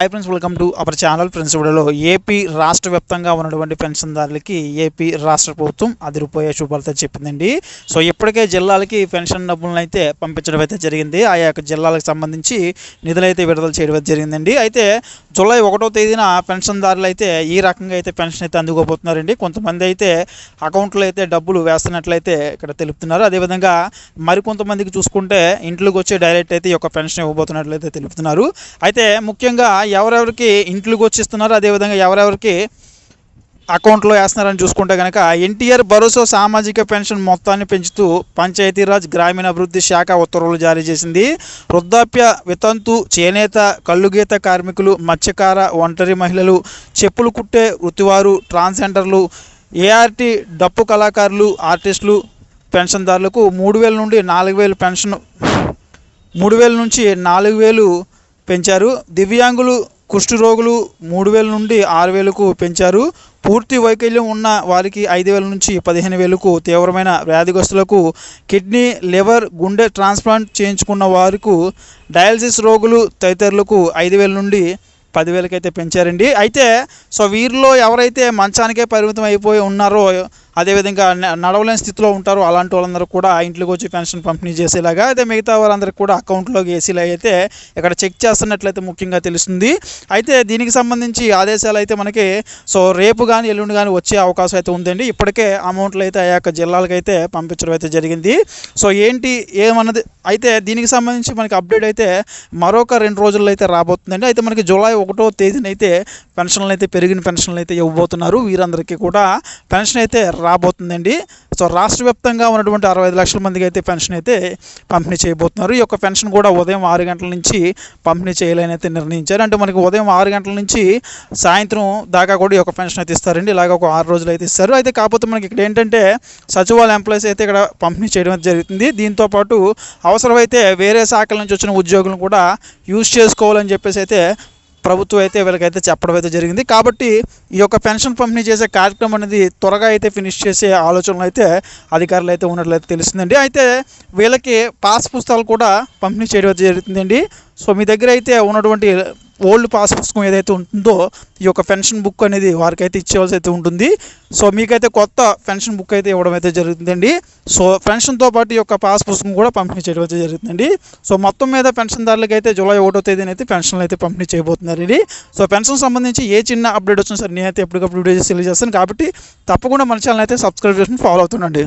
Hi friends welcome to our channel friends వీడియోలో AP రాష్ట్ర వ్యాప్తంగా ఉన్నటువంటి పెన్షన్దారులకి ఏపీ రాష్ట్ర ప్రభుత్వం అదిరిపోయే శుభాలతో చెప్పిందండి. సో ఇప్పటికే జిల్లాలకి పెన్షన్ డబ్బులను అయితే పంపించడం అయితే జరిగింది. ఆయా యొక్క జిల్లాలకు సంబంధించి నిధులు అయితే విడుదల చేయడం జరిగిందండి. అయితే జూలై ఒకటో తేదీన పెన్షన్దారులు అయితే ఈ రకంగా అయితే పెన్షన్ అయితే అందుకోబోతున్నారండి. కొంతమంది అయితే అకౌంట్లో అయితే డబ్బులు వేస్తున్నట్లయితే ఇక్కడ తెలుపుతున్నారు. అదేవిధంగా మరికొంతమందికి చూసుకుంటే ఇంట్లోకి వచ్చి డైరెక్ట్ అయితే ఈ యొక్క పెన్షన్ ఇవ్వబోతున్నట్లయితే తెలుపుతున్నారు. అయితే ముఖ్యంగా ఎవరెవరికి ఇంట్లోకి వచ్చిస్తున్నారో అదేవిధంగా ఎవరెవరికి అకౌంట్లో వేస్తున్నారని చూసుకుంటే కనుక ఎన్టీఆర్ భరోసా సామాజిక పెన్షన్ మొత్తాన్ని పెంచుతూ పంచాయతీరాజ్ గ్రామీణాభివృద్ధి శాఖ ఉత్తర్వులు జారీ చేసింది. వృద్ధాప్య వితంతు చేనేత కళ్ళుగీత కార్మికులు మత్స్యకార ఒంటరి మహిళలు చెప్పులు కుట్టే వృత్తివారు ట్రాన్స్జెండర్లు ఏఆర్టీ డప్పు కళాకారులు ఆర్టిస్టులు పెన్షన్దారులకు మూడు వేల నుండి నాలుగు వేలు పెన్షన్ మూడు వేల నుంచి నాలుగు వేలు పెంచారు. దివ్యాంగులు కుష్ఠరోగులు మూడు వేల నుండి ఆరు వేలకు పెంచారు. పూర్తి వైకల్యం ఉన్న వారికి ఐదు వేల నుంచి పదిహేను వేలకు తీవ్రమైన వ్యాధిగ్రస్తులకు కిడ్నీ లివర్ గుండె ట్రాన్స్ప్లాంట్ చేయించుకున్న వారికి డయాలసిస్ రోగులు తదితరులకు ఐదు వేల నుండి పదివేలకైతే పెంచారండి. అయితే సో వీరిలో ఎవరైతే మంచానికే పరిమితం అయిపోయి ఉన్నారో అదేవిధంగా నడవలేని స్థితిలో ఉంటారు. అలాంటి వాళ్ళందరూ కూడా ఇంట్లోకి వచ్చి పెన్షన్ పంపిణీ చేసేలాగా అయితే మిగతా వాళ్ళందరికీ కూడా అకౌంట్లోకి వేసేలా అయితే ఇక్కడ చెక్ చేస్తున్నట్లయితే ముఖ్యంగా తెలుస్తుంది. అయితే దీనికి సంబంధించి ఆదేశాలు అయితే మనకి సో రేపు కానీ ఎల్లుండి కానీ వచ్చే అవకాశం అయితే ఉందండి. ఇప్పటికే అమౌంట్లు అయితే ఆ యొక్క జిల్లాలకు అయితే పంపించడం అయితే జరిగింది. సో ఏంటి ఏమన్నది అయితే దీనికి సంబంధించి మనకి అప్డేట్ అయితే మరొక రెండు రోజుల్లో అయితే రాబోతుందండి. అయితే మనకి జూలై ఒకటో తేదీన అయితే పెన్షన్లు అయితే పెరిగిన పెన్షన్లు అయితే ఇవ్వబోతున్నారు. వీరందరికీ కూడా పెన్షన్ అయితే రాబోతుందండి. సో రాష్ట్ర వ్యాప్తంగా ఉన్నటువంటి అరవై ఐదు లక్షల మందికి అయితే పెన్షన్ అయితే పంపిణీ చేయబోతున్నారు. ఈ యొక్క పెన్షన్ కూడా ఉదయం ఆరు గంటల నుంచి పంపిణీ చేయాలని అయితే నిర్ణయించారు. అంటే మనకి ఉదయం ఆరు గంటల నుంచి సాయంత్రం దాకా కూడా ఈ యొక్క పెన్షన్ అయితే ఇస్తారండి. ఇలాగ ఒక ఆరు రోజులు అయితే ఇస్తారు. అయితే కాకపోతే మనకి ఇక్కడ ఏంటంటే సచివాలయ ఎంప్లాయీస్ అయితే ఇక్కడ పంపిణీ చేయడం జరుగుతుంది. దీంతో పాటు అవసరమైతే వేరే శాఖల నుంచి వచ్చిన ఉద్యోగులను కూడా యూజ్ చేసుకోవాలని చెప్పేసి అయితే ప్రభుత్వం అయితే వీళ్ళకైతే చెప్పడం అయితే జరిగింది. కాబట్టి ఈ యొక్క పెన్షన్ పంపిణీ చేసే కార్యక్రమం అనేది త్వరగా అయితే ఫినిష్ చేసే ఆలోచనలు అయితే అధికారులు అయితే ఉన్నట్లయితే తెలిసిందండి అయితే వీళ్ళకి పాస్ పుస్తకాలు కూడా పంపిణీ చేయడం జరుగుతుందండి సో మీ దగ్గర అయితే ఉన్నటువంటి ఓల్డ్ పాస్ పుస్తకం ఏదైతే ఉంటుందో ఈ యొక్క పెన్షన్ బుక్ అనేది వారికైతే ఇచ్చేవాల్సి అయితే ఉంటుంది. సో మీకైతే కొత్త పెన్షన్ బుక్ అయితే ఇవ్వడం అయితే జరుగుతుందండి. సో పెన్షన్తో పాటు ఈ యొక్క పాస్ పుస్తకం కూడా పంపిణీ చేయడం అయితే జరుగుతుందండి. సో మొత్తం మీద పెన్షన్దారులకు అయితే జూలై ఒకటో తేదీన అయితే పెన్షన్లు అయితే పంపిణీ చేయబోతున్నారండి. సో పెన్షన్ సంబంధించి ఏ చిన్న అప్డేట్ వచ్చినా సరే నేనైతే ఎప్పటికప్పుడు వీడియో చేసి తెలియజేస్తాను. కాబట్టి తప్పకుండా మన ఛానల్ అయితే సబ్స్క్రైబ్ చేసుకుని ఫాలో అవుతుండండి.